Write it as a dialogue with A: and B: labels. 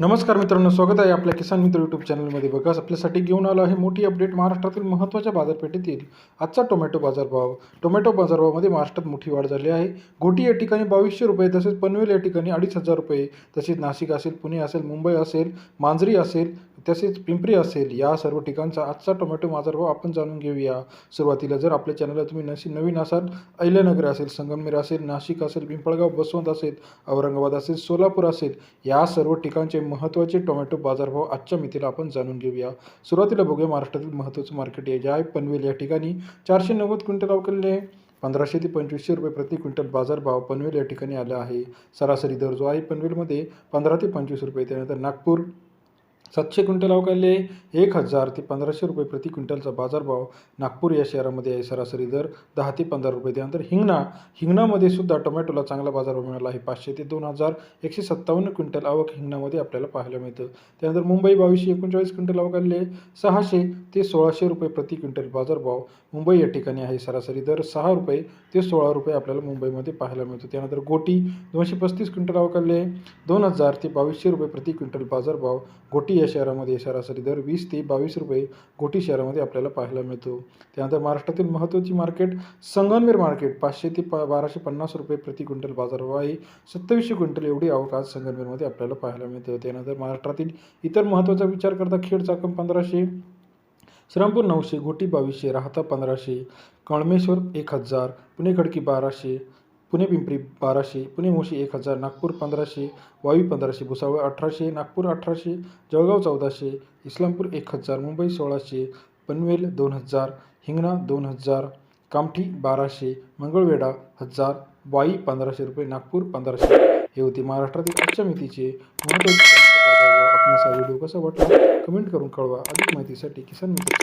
A: नमस्कार मित्रांनो स्वागत आहे आपल्या किसान मित्र यूट्यूब चॅनलमध्ये बघा आपल्यासाठी घेऊन आलो आहे मोठी अपडेट महाराष्ट्रातील महत्त्वाच्या बाजारपेठेतील आजचा टोमॅटो बाजारभाव. टोमॅटो बाजारभावामध्ये महाराष्ट्रात मोठी वाढ झाली आहे. गोटी या ठिकाणी बावीसशे रुपये तसेच पनवेल या ठिकाणी अडीच हजार रुपये तसेच नाशिक असेल पुणे असेल मुंबई असेल मांजरी असेल तसेच पिंपरी असेल या सर्व ठिकाणचा आजचा टोमॅटो बाजारभाव आपण जाणून घेऊया. सुरुवातीला जर आपल्या चॅनलला तुम्ही नशी नवीन असाल अहिल्यानगर असेल संगमनेर असेल नाशिक असेल पिंपळगाव बसवंत असेल औरंगाबाद असेल सोलापूर असेल या सर्व ठिकाणचे महत्त्वाचे टोमॅटो बाजारभाव आजच्या मितीला आपण जाणून घेऊया. सुरुवातीला बघूया महाराष्ट्रातील महत्त्वाचं मार्केट आहे जे आहे पनवेल या ठिकाणी चारशे नव्वद क्विंटल अवकलले पंधराशे ते पंचवीसशे रुपये प्रति क्विंटल बाजारभाव पनवेल या ठिकाणी आला आहे. सरासरी दर जो आहे पनवेलमध्ये पंधरा ते पंचवीस रुपये त्यानंतर नागपूर सातशे क्विंटल अवकाले एक हजार ते पंधराशे रुपये प्रति क्विंटलचा बाजारभाव नागपूर या शहरामध्ये आहे. सरासरी दर दहा ते पंधरा रुपये त्यानंतर हिंगणा. हिंगणामध्ये सुद्धा टोमॅटोला चांगला बाजारभाव मिळाला आहे. पाचशे ते दोन हजार एकशे सत्तावन्न क्विंटल आवक हिंगणामध्ये आपल्याला पाहायला मिळतं. त्यानंतर मुंबई बावीसशे एकोणचाळीस क्विंटल अवकाले सहाशे ते सोळाशे रुपये प्रति क्विंटल बाजारभाव मुंबई या ठिकाणी आहे. सरासरी दर सहा रुपये ते सोळा रुपये आपल्याला मुंबईमध्ये पाहायला मिळतो. त्यानंतर गोटी दोनशे पस्तीस क्विंटल अवकाले दोन हजार ते बावीसशे रुपये प्रति क्विंटल बाजारभाव गोटी या शहरामध्ये सरासरी दर वीस ते बावीस रुपये गोटी शहरामध्ये आपल्याला पाहायला मिळतो. त्यानंतर महाराष्ट्रातील महत्त्वाची मार्केट संगमनेर मार्केट. पाचशे ते प बाराशे पन्नास रुपये प्रति क्विंटल बाजारभाव आहे. सत्तावीसशे क्विंटल एवढी आवक आज संगमनेरमध्ये आपल्याला पाहायला मिळतं. त्यानंतर महाराष्ट्रातील इतर महत्त्वाचा विचार करता खेड चाकम पंधराशे श्रीरामपूर नऊशे गोटी बावीसशे राहता पंधराशे कळमेश्वर एक हजार पुणे खडकी बाराशे पुणे पिंपरी बाराशे पुणे मोशी एक हजार नागपूर पंधराशे वावी पंधराशे भुसावळ अठराशे नागपूर अठराशे जळगाव चौदाशे इस्लामपूर एक हजार मुंबई सोळाशे पनवेल दोन हजार हिंगणा दोन हजार कामठी बाराशे मंगळवेढा हजार वाई पंधराशे रुपये नागपूर पंधराशे. हे होते महाराष्ट्रातील आजच्या मितीचे महत्त्वाचे आपणास हा व्हिडिओ कसा वाटला? कमेंट करून कळवा. अधिक माहितीसाठी किसान मित्र